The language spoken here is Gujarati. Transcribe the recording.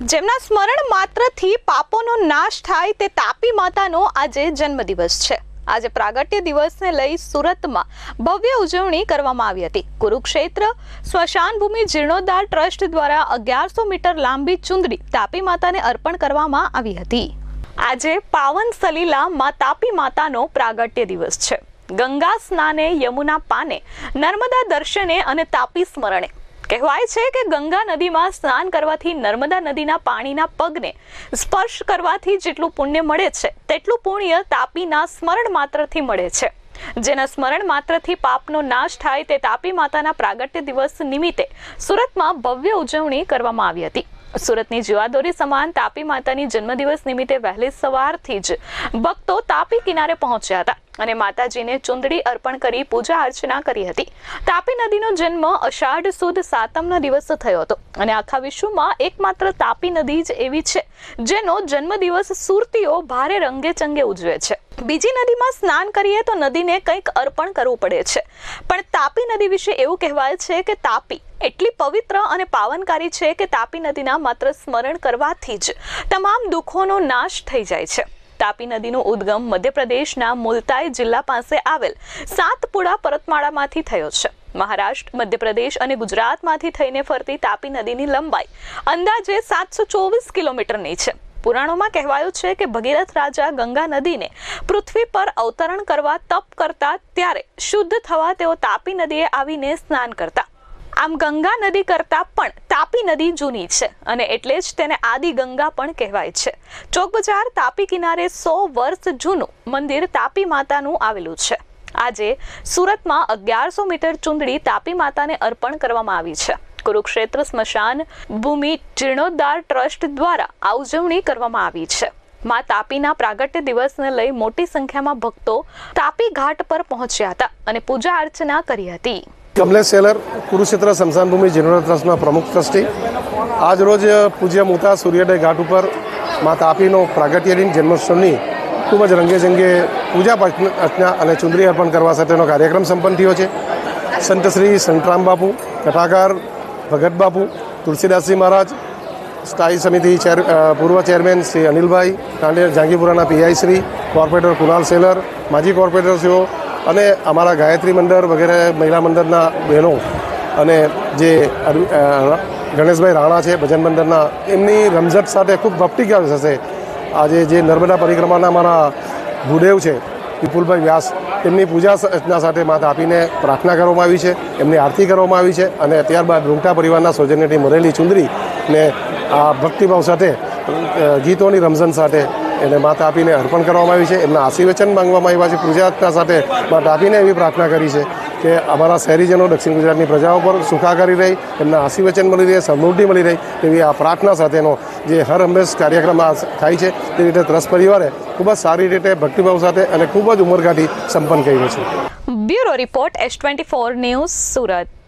જેમના સ્મરણ માત્રથી પાપોનો નાશ થાય તે તાપી માતાનો આજે જન્મદિવસ છે. આજે પ્રાગટ્ય દિવસને લઈ સુરતમાં ભવ્ય ઉજવણી કરવામાં આવી હતી. કુરુક્ષેત્ર સ્મશાન ભૂમિ જીર્ણોદ્ધાર ટ્રસ્ટ દ્વારા અગિયારસો મીટર લાંબી ચુંદડી તાપી માતાને અર્પણ કરવામાં આવી હતી. આજે પાવન સલીલા માં તાપી માતાનો પ્રાગટ્ય દિવસ છે. ગંગા સ્નાને યમુના પાને નર્મદા દર્શને અને તાપી સ્મરણે કહેવાય છે કે ગંગા નદીમાં સ્નાન કરવાથી નર્મદા નદીના પાણીના પગને સ્પર્શ કરવાથી જેટલું પુણ્ય મળે છે, તેટલું પુણ્ય તાપીના સ્મરણ માત્રથી મળે છે. જેના સ્મરણ માત્રથી પાપનો નાશ થાય તે તાપી માતાના પ્રાગટ્ય દિવસ નિમિત્તે સુરતમાં ભવ્ય ઉજવણી કરવામાં આવી હતી. સુરતની જીવાદોરી સમાન તાપી માતાની જન્મદિવસ નિમિત્તે વહેલી સવારથી જ ભક્તો તાપી કિનારે પહોંચ્યા હતા અને માતાજીને ચુંદડી અર્પણ કરી પૂજા અર્ચના કરી હતી. તાપી નદીનો જન્મ અષાઢ સુદ સાતમના દિવસે થયો હતો અને આખા વિશ્વમાં એકમાત્ર તાપી નદી જ એવી છે જેનો જન્મદિવસ સુરતીઓ ભારે રંગે ચંગે ઉજવે છે. બીજી નદીમાં સ્નાન કરીએ તો નદીને કંઈક અર્પણ કરવું પડે છે. પણ તાપી નદી વિશે એવું કહેવાય છે કે તાપી એટલી પવિત્ર અને પાવનકારી છે કે તાપી નદીના માત્ર સ્મરણ કરવાથી જ તમામ દુઃખોનો નાશ થઈ જાય છે. તાપી નદીનો ઉદ્ગમ મધ્યપ્રદેશના મુલતાઈ જિલ્લા પાસે આવેલ સાતપુડા પરતમાળામાંથી થયો છે. મહારાષ્ટ્ર, મધ્યપ્રદેશ અને ગુજરાતમાંથી થઈને ફરતી તાપી નદીની લંબાઈ અંદાજે સાતસો ચોવીસ કિલોમીટરની છે. પુરાણોમાં કહેવાયું છે કે ભગીરથ રાજા ગંગા નદીને પૃથ્વી પર અવતરણ કરવા તપ કરતા ત્યારે શુદ્ધ થવા તેઓ તાપી નદીએ આવીને સ્નાન કરતા. આમ ગંગા નદી કરતાં પણ તાપી નદી જૂની છે અને એટલે જ તેને આદિ ગંગા પણ કહેવાય છે. ચોક બજાર તાપી કિનારે સો વર્ષ જૂનું મંદિર તાપી માતાનું આવેલું છે. આજે સુરતમાં અગિયારસો મીટર ચુંદડી તાપી માતાને અર્પણ કરવામાં આવી છે. કુરુક્ષેત્ર સ્મશાન ભૂમિ જીર્ણોદ્ધાર ટ્રસ્ટ દ્વારા આ ઉજવણી કરવામાં આવી છે. માં તાપીના પ્રાગટ્ય દિવસને લઈ મોટી સંખ્યામાં ભક્તો તાપી ઘાટ પર પહોંચ્યા હતા અને પૂજા અર્ચના કરી હતી. કમલેશ સેલર, કુરુક્ષેત્ર સ્મશાન ભૂમિ જીર્ણોદ્ધાર ટ્રસ્ટના પ્રમુખ ટ્રસ્ટી. આજ રોજ પૂજ્ય મોતા સૂર્યોદય ઘાટ ઉપર મા તાપીનો પ્રાગટ્ય દિન, જન્મોત્સવની ખૂબ જ રંગે જંગે પૂજા અર્ચના અને ચુંદરી અર્પણ કરવા સાથેનો કાર્યક્રમ સંપન્ન થયો છે. સંત શ્રી સંતરામ બાપુ, કથાકાર ભગત બાપુ, તુલસીદાસજી મહારાજ, સ્થાયી સમિતિ ચેર પૂર્વ ચેરમેન શ્રી અનિલભાઈ કાંડેર જાંગીપુરાના PI Shri, corporator Kunal seller, માજી કોર્પોરેટરશ્રીઓ અને અમારા ગાયત્રી મંડળ વગેરે મહિલા મંડળના બહેનો અને જે ગણેશભાઈ રાણા છે, ભજન મંડળના, એમની રમઝટ સાથે ખૂબ ભક્તિકાર થશે આજે જે નર્મદા પરિક્રમાના અમારા ભૂદેવ છે વિપુલભાઈ વ્યાસ એમની પૂજા અર્ચના સાથે માતા આપીને પ્રાર્થના કરવામાં આવી છે, એમની આરતી કરવામાં આવી છે અને ત્યારબાદ રૂંગટા પરિવારના સૌજન્યથી મળેલી ચુંદરી ને આ ભક્તિભાવ સાથે ગીતોની રમઝન સાથે એને માતા આપીને અર્પણ કરવામાં આવી છે. એમના આશીર્વચન માંગવામાં આવ્યા છે. પૂજા અર્ચના સાથે માતા આપીને એવી પ્રાર્થના કરી છે. કે અમારા શહેરીજનો દક્ષિણ ગુજરાતની પ્રજાઓ પર સુખાકારી રહી, એમના આશીર્વચન મળી રહે, સમૃદ્ધિ મળી રહી, તેવી આ પ્રાર્થના સાથેનો જે હર હંમેશ કાર્યક્રમ થાય છે તેવી રીતે ત્રસ પરિવારે ખૂબ જ સારી રીતે ભક્તિભાવ સાથે અને ખૂબ જ ઉમરગાથી સંપન્ન કર્યું છે. Bureau report S twenty four news Surat.